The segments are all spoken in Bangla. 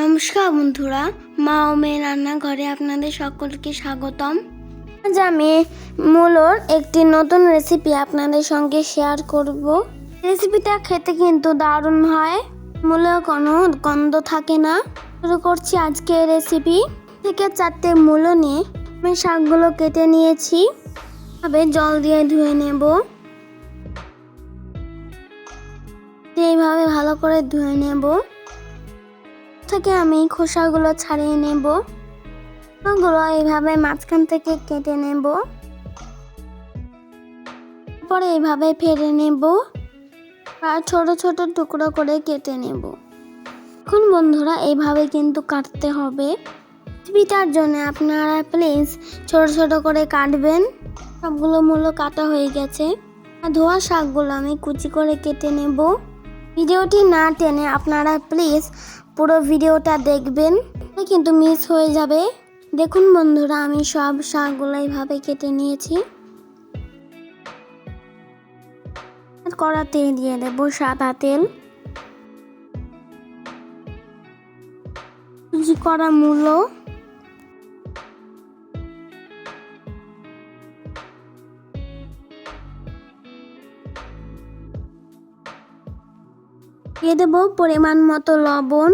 নমস্কার বন্ধুরা, মা ও মেয়ে রান্নাঘরে আপনাদের সকলকে স্বাগতম। আজ আমি মূলোর একটি নতুন রেসিপি আপনাদের সঙ্গে শেয়ার করব। রেসিপিটা খেতে কিন্তু দারুণ হয়, মূলো কোনো গন্ধ থাকে না। শুরু করছি আজকে রেসিপি থেকে চারটে মূলো নিয়ে আমি শাকগুলো কেটে নিয়েছি। তবে জল দিয়ে ধুয়ে নেব। এইভাবে ভালো করে ধুয়ে নেব। থেকে আমি খোসাগুলো ছাড়িয়ে নেব। ওগুলো এইভাবে মাঝখান থেকে কেটে নেব। তারপরে এইভাবে ফেলে নেব আর ছোট ছোট টুকরো করে কেটে নেব। এখন বন্ধুরা, এইভাবে কিন্তু কাটতে হবে। রেসিপিটার জন্য আপনারা প্লিজ ছোট ছোট করে কাটবেন। সবগুলো মূল্য কাটা হয়ে গেছে। আর ধোয়া শাকগুলো আমি কুচি করে কেটে নেব। ভিডিওটি না টেনে আপনারা প্লিজ পুরো ভিডিওটা দেখবেন কিন্তু মিস হয়ে যাবে। দেখুন বন্ধুরা, আমি সব শাকগুলো এইভাবে কেটে নিয়েছি। কড়াতে দিয়ে দেব সাদা তেল। কুচি করা মূলো। দিয়ে দেব পরিমাণ মতো লবণ।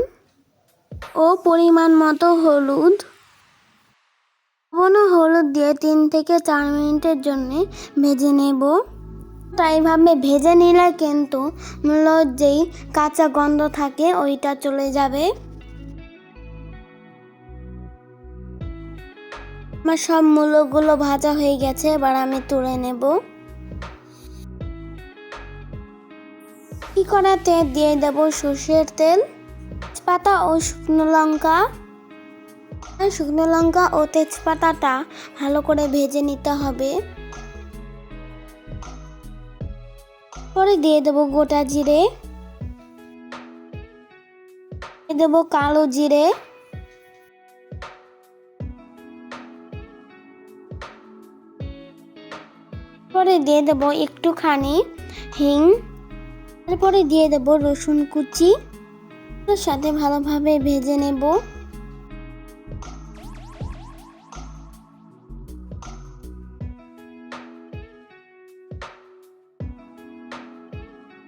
ও পরিমাণ মতো হলুদ। লবণ হলুদ দিয়ে তিন থেকে চার মিনিটের জন্য ভেজে নেব। তাইভাবে ভেজে নিলে কিন্তু মূলত যেই কাঁচা গন্ধ থাকে ওইটা চলে যাবে। আমার সব মূলগুলো ভাজা হয়ে গেছে, এবার আমি তুলে নেব। কি করা তেল দিয়ে দেব সর্ষের তেল? তেজপাতা ও শুকনো লঙ্কা। শুকনো লঙ্কা ও তেজপাতাটা ভালো করে ভেজে নিতে হবে। পরে দিয়ে দেবো গোটা জিরে। দেবো কালো জিরে। পরে দিয়ে দেবো একটুখানি হিং। তারপরে দিয়ে দেবো রসুন কুচি। সাথে ভালোভাবে ভেজে নেব।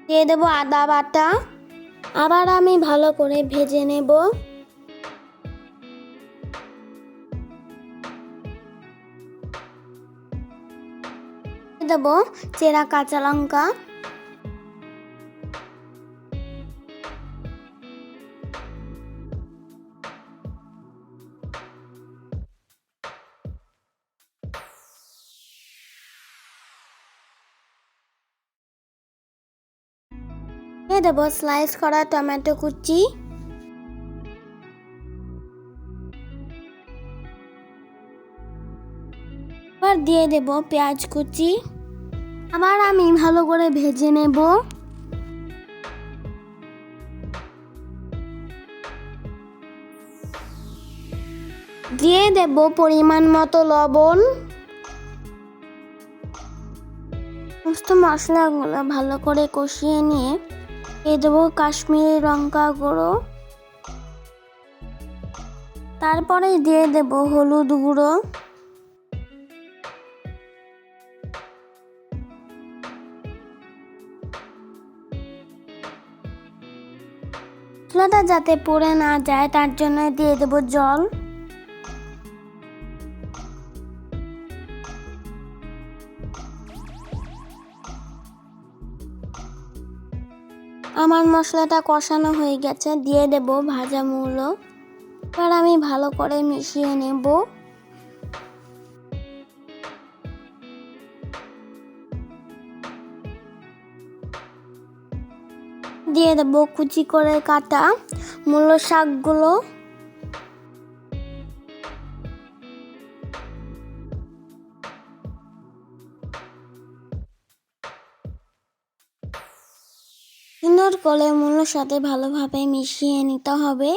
দিয়ে দেবো আদা বাটা। আবার আমি ভালো করে ভেজে নেব। দেবো চেরা কাঁচা লঙ্কা। দিয়ে দেবো স্লাইস করা টমেটো কুচি। এবার দিয়ে দেবো পেঁয়াজ কুচি। আবার আমি ভালো করে ভেজে নেব। দিয়ে দেব পরিমাণ মতো লবণ। সমস্ত মশলাগুলো ভালো করে কষিয়ে নিয়ে দিয়ে দেবো কাশ্মীরি লঙ্কা গুঁড়ো। তারপরে দিয়ে দেব হলুদ গুঁড়ো। মশলাটা যাতে পড়ে না যায়, তার জন্য দিয়ে দেব জল। আমার মশলাটা কষানো হয়ে গেছে, দিয়ে দেব ভাজা মূলো। আর আমি ভালো করে মিশিয়ে নেব। দিয়ে দেব কুচি করে কাটা মূল শাকগুলো। সুন্দর করে মূলোর সাথে ভালোভাবে মিশিয়ে নিতে হবে।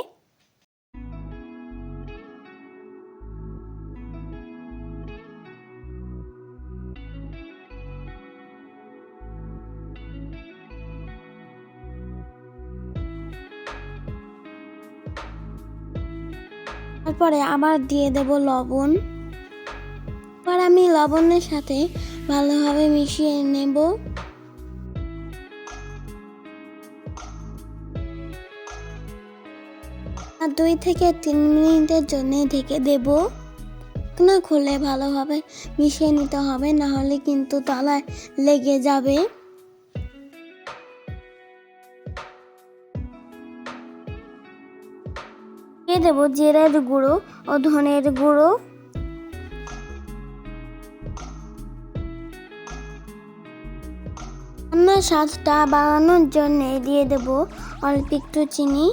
তারপরে আবার দিয়ে দেব লবণ। এবার আমি লবণের সাথে ভালোভাবে মিশিয়ে নেব। আর দুই থেকে তিন মিনিটের জন্য ঢেকে দেব। না খুলে ভালোভাবে মিশিয়ে নিতে হবে, না হলে কিন্তু তলায় লেগে যাবে। দেবো জিরের গুঁড়ো ও ধনের গুঁড়ো। রান্নার স্বাদটা বাড়ানোর জন্য দিয়ে দেব অল্প একটু চিনি।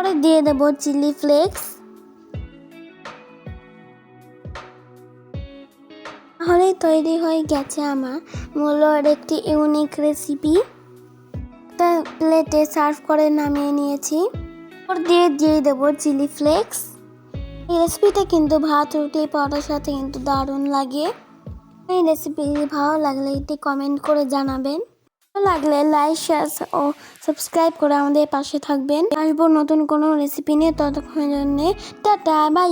পরে দিয়ে দেব চিলি ফ্লেক্স। তাহলেই তৈরি হয়ে গেছে আমার মূলোর একটি ইউনিক রেসিপি একটা প্লেটে সার্ভ করে নামিয়ে নিয়েছি। ওর দিয়ে দিয়ে দেবো চিলি ফ্লেক্স। এই রেসিপিটা কিন্তু ভাত, রুটি, পরোটার সাথে কিন্তু দারুণ লাগে। এই রেসিপি ভালো লাগলে এটি কমেন্ট করে জানাবেন। লাগলে লাইক শেয়ার ও সাবস্ক্রাইব করে আমাদের পাশে থাকবেন। আসব নতুন কোনো রেসিপি নিয়ে, ততক্ষণের জন্য টাটা বাই